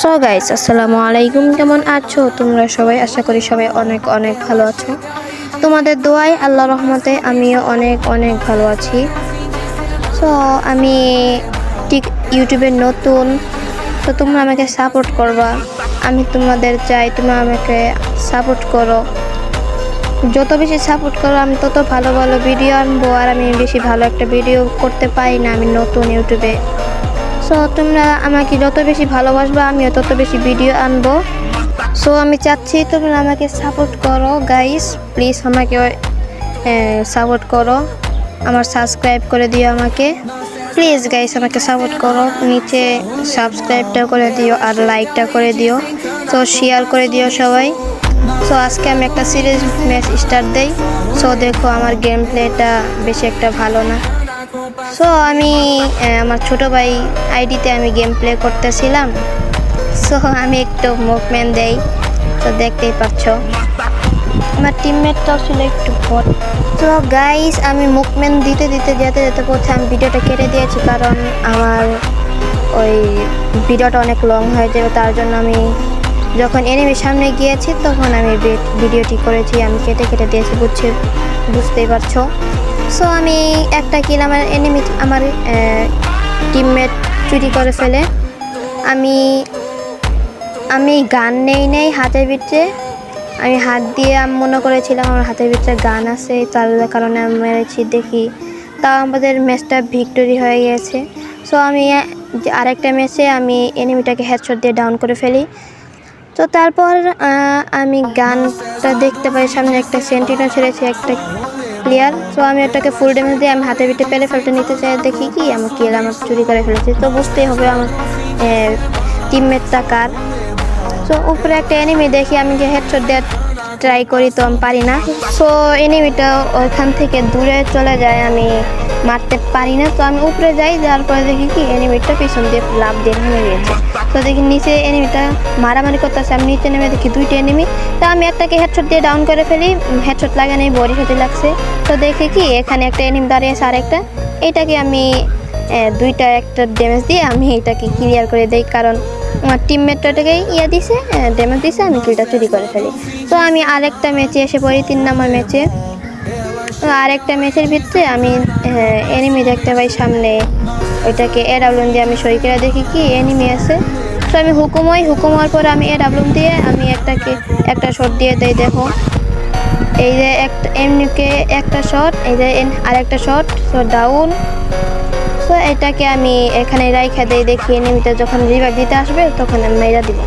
So guys আসসালামু আলাইকুম। কেমন আছো? তোমরা সবাই? আশা করি সবাই অনেক অনেক ভালো আছো। তোমাদের দোয়াই আল্লাহ রহমতে আমিও অনেক অনেক ভালো আছি। সো আমি ঠিক ইউটিউবে নতুন। তো তোমরা আমাকে সাপোর্ট করবা। আমি তোমাদের চাই, তোমরা আমাকে সাপোর্ট করো। যত বেশি সাপোর্ট করো, আমি তত ভালো ভালো ভিডিও আনব। আর আমি বেশি ভালো একটা ভিডিও করতে পারি না আমি নতুন ইউটিউবে। সো তোমরা আমাকে যত বেশি ভালোবাসবে, আমিও তত বেশি ভিডিও আনব। সো আমি চাচ্ছি তোমরা আমাকে সাপোর্ট করো গাইস প্লিজ আমাকে সাপোর্ট করো। আমার সাবস্ক্রাইব করে দিও আমাকে। প্লিজ গাইস আমাকে সাপোর্ট করো। নিচে সাবস্ক্রাইবটা করে দিও আর লাইকটা করে দিও। তো শেয়ার করে দিও সবাই। সো আজকে আমি একটা সিরিজ ম্যাচ স্টার্ট দেই। সো দেখো, আমার গেম প্লেটা বেশি একটা ভালো না। সো আমি আমার ছোট ভাই আইডিতে আমি গেম প্লে করতেছিলাম। সো আমি একটু মুভমেন্ট দেই। তো দেখতেই পাচ্ছ। আমার টিমমেটটাও ছিল একটু বট তো গাইস আমি মুভমেন্ট দিতে দিতে, যেতে যেতে পথে আমি ভিডিওটা কেটে দিয়েছি কারণ আমার ওই ভিডিওটা অনেক লং হয়ে যাবে। তার জন্য আমি যখন এনিমির সামনে গিয়েছি, তখন আমি ভিডিওটি করেছি। আমি কেটে কেটে দিয়েছি, বুঝছি, বুঝতেই পারছ। সো আমি একটা কিল আমার এনিমি আমার টিমমেট চুরি করে ফেলে। আমি আমি গান নেই নেই হাতের ভিতরে। আমি হাত দিয়ে আমি মনে করেছিলাম আমার হাতের ভিতরে গান আছে, তার কারণে আমি মেরেছি, দেখি। তাও আমাদের ম্যাচটা ভিক্টোরি হয়ে গেছে। সো আমি আরেকটা ম্যাচে আমি এনিমিটাকে হেডশট দিয়ে ডাউন করে ফেলি। তো তারপর আমি গানটা দেখতে পাই, সামনে একটা সেন্টিনো ছেড়েছে, একটা প্লেয়ার তো আমি ওটাকে ফুল ড্যামেজ দিয়ে আমি হাতে পিঠে পেলে ফেলতে নিতে চাই, দেখি কি? আমার কিল আমার চুরি করে ফেলেছে। তো বুঝতেই হবে আমার টিমমেটটা কার। সো উপরে একটা এনিমি দেখি, আমি যে হেডশট দেওয়ার ট্রাই করি তো আমি পারি না। সো এনিমিটা ওইখান থেকে দূরে চলে যায়, আমি মারতে পারি না। তো আমি উপরে যাই, যাওয়ার পরে দেখি কি এনিমিটা পিছন দিয়ে লাভ দিয়ে নেমে গিয়েছে। তো দেখি নিচে এনিমিটা মারামারি করতেছে। আমি নিচে নেমে দেখি দুইটা এনিমি তো আমি একটাকে হেডশট দিয়ে ডাউন করে ফেলি। হেডশট লাগে নেই বডি সাথে লাগছে। তো দেখি কি, এখানে একটা এনিমি দাঁড়িয়ে আছে আরেকটা। এটাকে আমি দুইটা একটা ড্যামেজ দিয়ে আমি এটাকে ক্লিয়ার করে দিই। কারণ আমার টিমমেটটাকে ইয়ে দিছে ড্যামেজ দিছে, আমি কিলটা চুরি করে ফেলি। তো আমি আরেকটা ম্যাচে এসে পড়ি, তিন নম্বর ম্যাচে আরেকটা ম্যাচের ভিতরে আমি এনিমি দেখতে পাই সামনে। ওইটাকে এ ডাবলুন দিয়ে আমি সই করে দেখি কি এনিমি আছে। তো আমি হুকুম হই, হুকুম হওয়ার পর আমি এ ডাবলুন দিয়ে আমি একটাকে, একটা শট দিয়ে দেই, দেখো। এই যে একটা এমনিকে একটা শট এই যে এন- আরেকটা শট তো ডাউন তো এটাকে আমি এখানে রাইখা দেই দেখি এনিমিটা যখন রিভাইভ দিতে আসবে, তখন আমি মেরা দিব।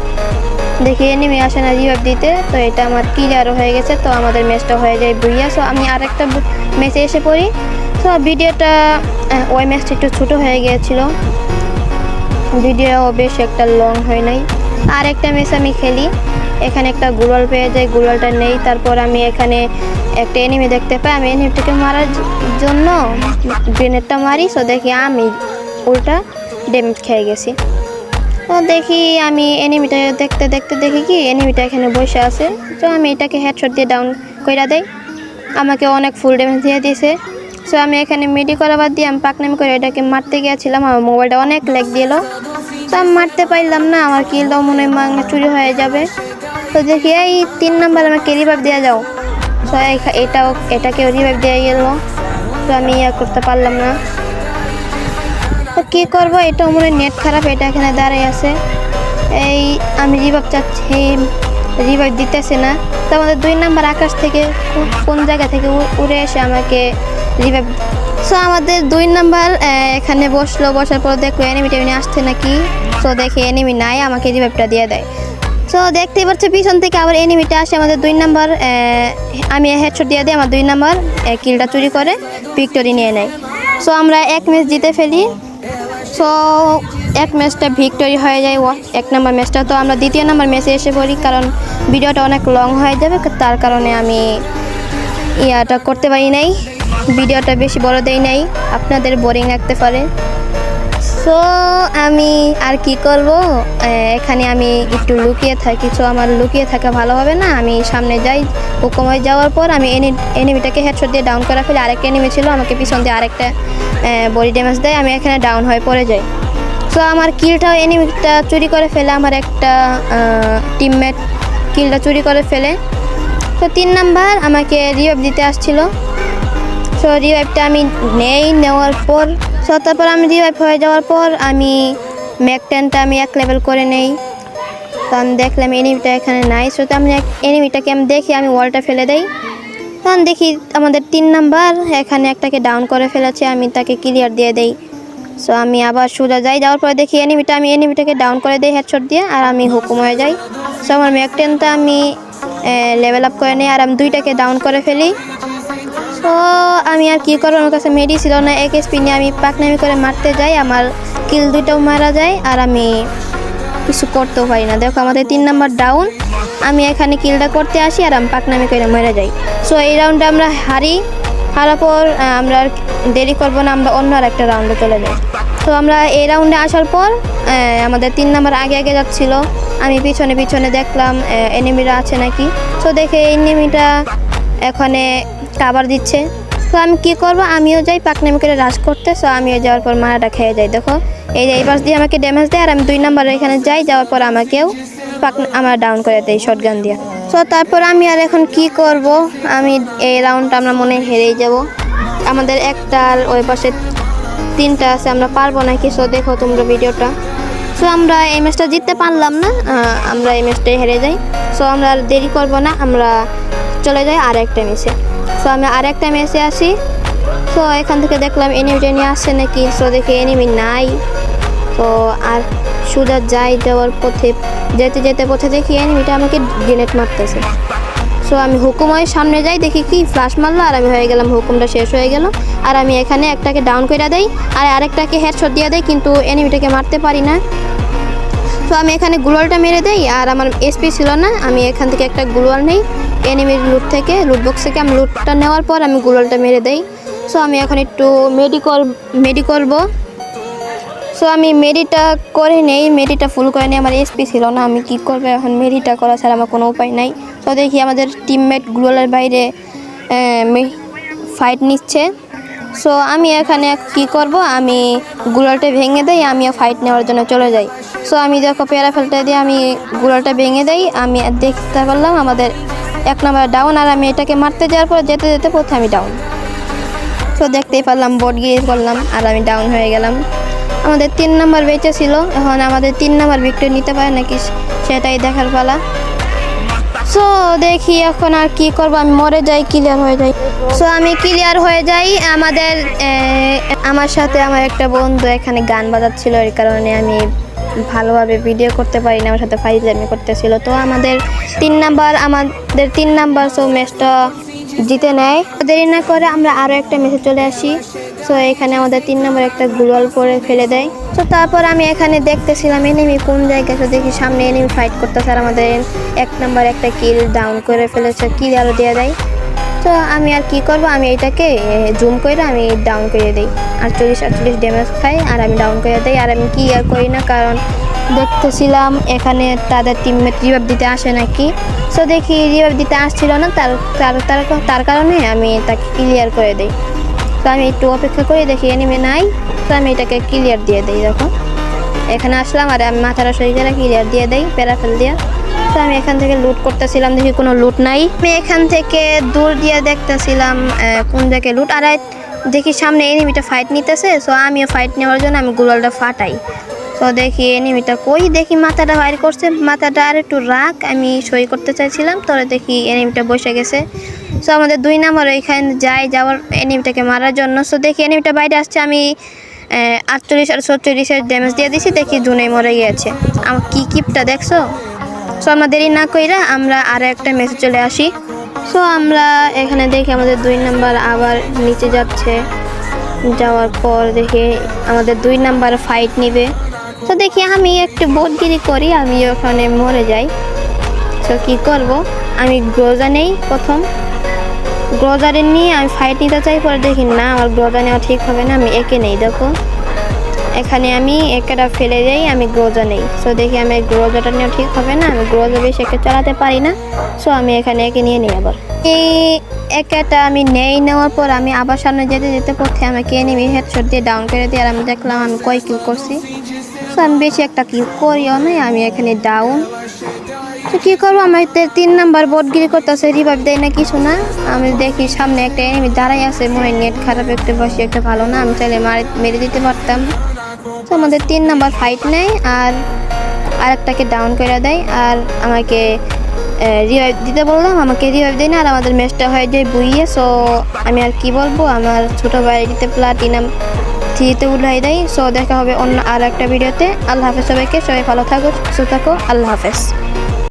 দেখি এনিমি আসে না রিভাইভ দিতে, তো এটা আমার ক্লিয়ারও হয়ে গেছে, তো আমাদের ম্যাচটা হয়ে যায় বুইয়া সো আমি আরেকটা ম্যাচে এসে পড়ি। তো ভিডিওটা ওই ম্যাচটা একটু ছোটো হয়ে গিয়েছিল। ভিডিও বেশ একটা লং হয় নাই। আর একটা ম্যাচ আমি খেলি। এখানে একটা গুড়াল পেয়ে যাই গুড়ালটা নেই। তারপর আমি এখানে একটা এনিমি দেখতে পাই। আমি এনিমিটাকে মারার জন্য গ্রেনেডটা মারি। সো দেখি আমি উল্টা ড্যামেজ খেয়ে গেছি। তো দেখি আমি এনিমিটা দেখতে দেখতে দেখি কি এনিমিটা এখানে বসে আছে। তো আমি এটাকে হেডশট দিয়ে ডাউন কইরা দেই। আমাকে অনেক ফুল ড্যামেজ দিয়ে দিয়েছে। সো আমি এখানে মিডি করা বাদ দিয়ে আমি পাকনামি করে এটাকে মারতে গিয়েছিলাম, আমার মোবাইলটা অনেক লেগ দিল। তো আমি মারতে পারলাম না, আমার কিলটাও মনে হয় মাংনা চুরি হয়ে যাবে। তো দেখি, এই তিন নাম্বার আমাকে রিভাইভ দেওয়া যাও। তো এটাও, এটাকেও রিভাইভ দেওয়া গেল। তো আমি ইয়ে করতে পারলাম না। তো কী করব এটাও মনে নেট খারাপ, এটা এখানে দাঁড়াই আছে। এই, আমি রিভাইভ চাচ্ছি রিভাইভ দিতেছে না। তো আমাদের দুই নাম্বার আকাশ থেকে কোন জায়গা থেকে উড়ে এসে আমাকে সো আমাদের দুই নাম্বার এখানে বসল, বসার পর দেখো এনিমি টেনিমি আসছে নাকি? সো দেখে এনিমি নাই, আমাকে রিভাইভটা দিয়ে দেয়। সো দেখতেই পাচ্ছ পিছন থেকে আবার এনিমিটা আসে আমাদের দুই নাম্বার আমি হেডশট দিয়ে দিই আমার দুই নাম্বার কিলটা চুরি করে ভিক্টোরি নিয়ে নেয়। সো আমরা এক ম্যাচ জিতে ফেলি। সো এক ম্যাচটা ভিক্টোরি হয়ে যায় এক নম্বর ম্যাচটা তো আমরা দ্বিতীয় নাম্বার ম্যাচে এসে পড়ি, কারণ ভিডিওটা অনেক লং হয়ে যাবে, তার কারণে আমি ইয়াটা করতে পারি নাই। ভিডিওটা বেশি বড় দেই নাই, আপনাদের বোরিং লাগতে পারে। সো আমি আর কি করব? এখানে আমি একটু লুকিয়ে থাকি। সো আমার লুকিয়ে থাকা ভালো হবে না। আমি সামনে যাই হুকুমায় যাওয়ার পর আমি এনি, এনিমিটাকে হেডশট দিয়ে ডাউন করা ফেলে। আরেকটা এনিমি ছিল, আমাকে পিছন দিয়ে আরেকটা বডি ড্যামেজ দেয়। আমি এখানে ডাউন হয়ে পড়ে যাই। সো আমার কিলটাও এনিমিটা চুরি করে ফেলে। আমার একটা টিমমেট কিলটা চুরি করে ফেলে। তো তিন নাম্বার আমাকে রিভাইভ দিতে আসছিল। সো রিভাইভটা আমি নেই, নেওয়ার পর, সো তারপর আমি রিভাইভ হয়ে যাওয়ার পর আমি ম্যাকটেনটা আমি এক লেভেল করে নেই। তো আমি দেখলাম এনিমিটা এখানে নাই, সো আমি এনিমিটাকে আমি দেখি, আমি ওয়ালটা ফেলে দেই। তখন দেখি আমাদের তিন নাম্বার, এখানে একটাকে ডাউন করে ফেলেছে, আমি তাকে ক্লিয়ার দিয়ে দেই। সো আমি আবার সোজা যাই, যাওয়ার পরে দেখি এনিমিটা আমি এনিমিটাকে ডাউন করে দিই হেডশট দিয়ে, আর আমি হুকুম হয়ে যাই। সো আমার ম্যাকটেনটা আমি লেভেল আপ করে নিই, আর আমি দুইটাকে ডাউন করে ফেলি। তো আমি আর কি করব? আমার কাছে মেডি ছিল না, এক স্পি নিয়ে আমি পাকনামি করে মারতে যাই, আমার কিল দুইটাও মারা যায়, আর আমি কিছু করতেও পারি না। দেখো, আমাদের তিন নাম্বার ডাউন আমি এখানে কিলটা করতে আসি, আর আমি পাকনামি করে মরে যাই। সো এই রাউন্ডে আমরা হারি, হারার পর আমরা আর দেরি করব না, আমরা অন্য আর একটা রাউন্ডে চলে যাই। তো আমরা এই রাউন্ডে আসার পর আমাদের তিন নাম্বার আগে আগে যাচ্ছিল। আমি পিছনে পিছনে দেখলাম এনিমিরা আছে নাকি। তো দেখে এনিমিটা এখানে কাবার দিচ্ছে। তো আমি কি করব? আমিও যাই, পাকনামি করে রাশ করতে। সো আমিও যাওয়ার পর মারাটা খেয়ে যাই, দেখো। এই যে, এই পাশ দিয়ে আমাকে ড্যামেজ দেয়, আর আমি দুই নাম্বারে এখানে যাই, যাওয়ার পর আমাকেও পাক আমার ডাউন করে দেয় শর্ট গান দিয়ে। সো তারপর আমি আর এখন কি করব? আমি এই রাউন্ডটা আমরা মনে হেরেই যাব। আমাদের একটা আর ওই পাশে তিনটা আছে, আমরা পারব নাকি? সো দেখো তোমরা ভিডিওটা। সো আমরা এই ম্যাচটা জিততে পারলাম না আমরা এই ম্যাচটাই হেরে যাই। সো আমরা আর দেরি করব না, আমরা চলে যাই আর একটা ম্যাচে সো আমি আর একটা ম্যাচে আসি। সো এখান থেকে দেখলাম এনিমি টেনি আসছে নাকি? সো দেখি এনিমি নাই। তো আর সুদা যাই যাওয়ার পথে, যেতে যেতে পথে দেখি এনিমিটা আমাকে গ্রেনেড মারতেছে। সো আমি হুকুম হয়ে সামনে যাই, দেখি কি ফ্লাশ মারলো, আর আমি হয়ে গেলাম, হুকুমটা শেষ হয়ে গেল। আর আমি এখানে একটাকে ডাউন করে দেই, আর আরেকটাকে হেডশট দিয়ে দেই, কিন্তু এনিমিটাকে মারতে পারি না। তো আমি এখানে গ্লোয়ালটা মেরে দেই, আর আমার এসপি ছিল না, আমি এখান থেকে একটা গ্লোয়াল নেই। এনিমির লুট থেকে লুট বক্স থেকে আমি লুটটা নেওয়ার পর আমি গ্লোয়ালটা মেরে দেই। সো আমি এখন একটু মেডি কর মেডি করব সো আমি মেডিটা করে নেই মেডিটা ফুল করে নেই, আমার এসপি ছিল না, আমি কি করব এখন মেডিটা করা ছাড়া আমার কোনো উপায় নাই। তো দেখি আমাদের টিমমেট গ্লোয়ালের বাইরে ফাইট নিচ্ছে। সো আমি এখানে কি করব, আমি গুলালটা ভেঙে দেই, আমিও ফাইট নেওয়ার জন্য চলে যাই। সো আমি দেখো পেয়ারা ফেলটা দিয়ে আমি গুলালটা ভেঙে দেই। আমি দেখতে পারলাম আমাদের এক নম্বর ডাউন আর আমি এটাকে মারতে যাওয়ার পর যেতে যেতে প্রথমে আমি ডাউন সো দেখতেই পারলাম বোর্ড গিয়ে করলাম, আর আমি ডাউন হয়ে গেলাম। আমাদের তিন নাম্বার বেঁচে ছিল। এখন আমাদের তিন নাম্বার বিক্রি নিতে পারে নাকি সেটাই দেখার পালা। সো দেখি এখন আর কি করব, আমি মরে যাই ক্লিয়ার হয়ে যাই। সো আমি ক্লিয়ার হয়ে যাই, আমাদের আমার সাথে আমার একটা বন্ধু এখানে গান বাজাচ্ছিল এর কারণে আমি ভালোভাবে ভিডিও করতে পারি না, আমার সাথে ফাইজলামি করতেছিল। তো আমাদের তিন নাম্বার, আমাদের তিন নাম্বার সো ম্যাচটা জিতে নেয়। দেরি না করে আমরা আরও একটা ম্যাচে চলে আসি। সো এখানে আমাদের তিন নম্বর একটা গুলাল করে ফেলে দেয়। তো তারপর আমি এখানে দেখতেছিলাম এনিমি কোন জায়গায় তো দেখি সামনে এনিমি ফাইট করতেছে আর আমাদের এক নাম্বার একটা কিল ডাউন করে ফেলেছে। কিল আরও দেওয়া দেয়। তো আমি আর কি করব? আমি এটাকে জুম করে আমি ডাউন করে দিই। আটচল্লিশ আটচল্লিশ ড্যামেজ খাই, আর আমি ডাউন করে দিই। আর আমি কি আর করি না, কারণ দেখতেছিলাম এখানে তাদের টিমমেট রিভাইভ দিতে আসে নাকি। সো দেখি রিভাইভ দিতে আসছিল না, তার, তার- তার কারণে আমি তাকে ক্লিয়ার করে দিই। তো আমি একটু অপেক্ষা করে দেখি এনিমে নাই, তো আমি এটাকে ক্লিয়ার দিয়ে দিই যখন এখানে আসলাম, আর আমি সরিয়ে গেলে ক্লিয়ার দিয়ে দেই, প্যারাফেল দিয়ে। আমি এখান থেকে লুট করতেছিলাম, দেখি কোনো লুট নাই। আমি এখান থেকে দূর দিয়ে দেখতেছিলাম কোন জায়গায় লুট আর দেখি সামনে এনিমিটা ফাইট নিতেছে সো আমিও ফাইট নেওয়ার জন্য আমি গুলালটা ফাটাই। তো দেখি এনিমিটা কই, দেখি মাথাটা বাইর করছে। মাথাটা আর একটু রাখ, আমি সই করতে চাইছিলাম তোরে দেখি এনিমিটা বসে গেছে। সো আমাদের দুই নাম্বার ওইখানে যাই যাওয়ার এনিমিটাকে মারার জন্য। সো দেখি এনিমিটা বাইরে আসছে, আমি আটচল্লিশ আর ছচল্লিশের ড্যামেজ দিয়ে দিছি, দেখি জুনে মরে গিয়েছে। আমার কি কিপটা দেখছ? সো আমরা দেরি না কইরা আমরা আর একটা মেসেজ চলে আসি। সো আমরা এখানে দেখি আমাদের দুই নাম্বার আবার নিচে যাচ্ছে। যাওয়ার পর দেখি আমাদের দুই নাম্বার ফাইট নিবে। তো দেখি আমি একটু বোধগিরি করি, আমি ওখানে মরে যাই। তো কি করব? আমি গ্রোজা নেই প্রথম। গ্রোজারে নিয়ে আমি ফাইট নিতে চাই, পরে দেখি না, আমার গ্রোজা নেওয়া ঠিক হবে না, আমি একে নেই, দেখো। এখানে আমি একটা ফেলে যাই আমি গ্রোজা নেই। সো দেখি আমি গ্রোজাটা নেওয়া ঠিক হবে না? আমি গ্রোজা বেশি একে চালাতে পারি না। সো আমি এখানে একে নিয়ে নিই আবার। এই একেটা আমি নেই নেওয়ার পর আমি আবার সামনে যেতে যেতে পথে আমাকে এনিমি হেডশট দিয়ে ডাউন করে দিই আর আমি দেখলাম আমি কয় কিল করছি। সো আমি বেশি একটা কি করিও নাই, আমি এখানে ডাউন তো কী করব? আমার তিন নাম্বার বোর্ডগিরি করতেছে রিভাইভ দেয় না কিছু না। আমি দেখি সামনে একটা এনিমি দাঁড়াই আছে মনে নেট খারাপ, একটা বসে, একটা ভালো না। আমি চাইলে মারে, মেরে দিতে পারতাম। তো আমাদের তিন নাম্বার ফাইট নেয় আর আরেকটাকে ডাউন করে দেয় আর আমাকে রিভাইভ দিতে বললাম আমাকে রিভাইভ দেয় না আর আমাদের ম্যাচটা হয়ে যায় বুইয়ে। সো আমি আর কি বলব? আমার ছোটো বাড়িতে প্লাটিনাম থ্রিতে উঠাই দেয়। সো দেখা হবে অন্য আর একটা ভিডিওতে আল্লাহ হাফেজ সবাইকে। সবাই ভালো থাকো, সুস্থ থাকো। আল্লাহ হাফেজ।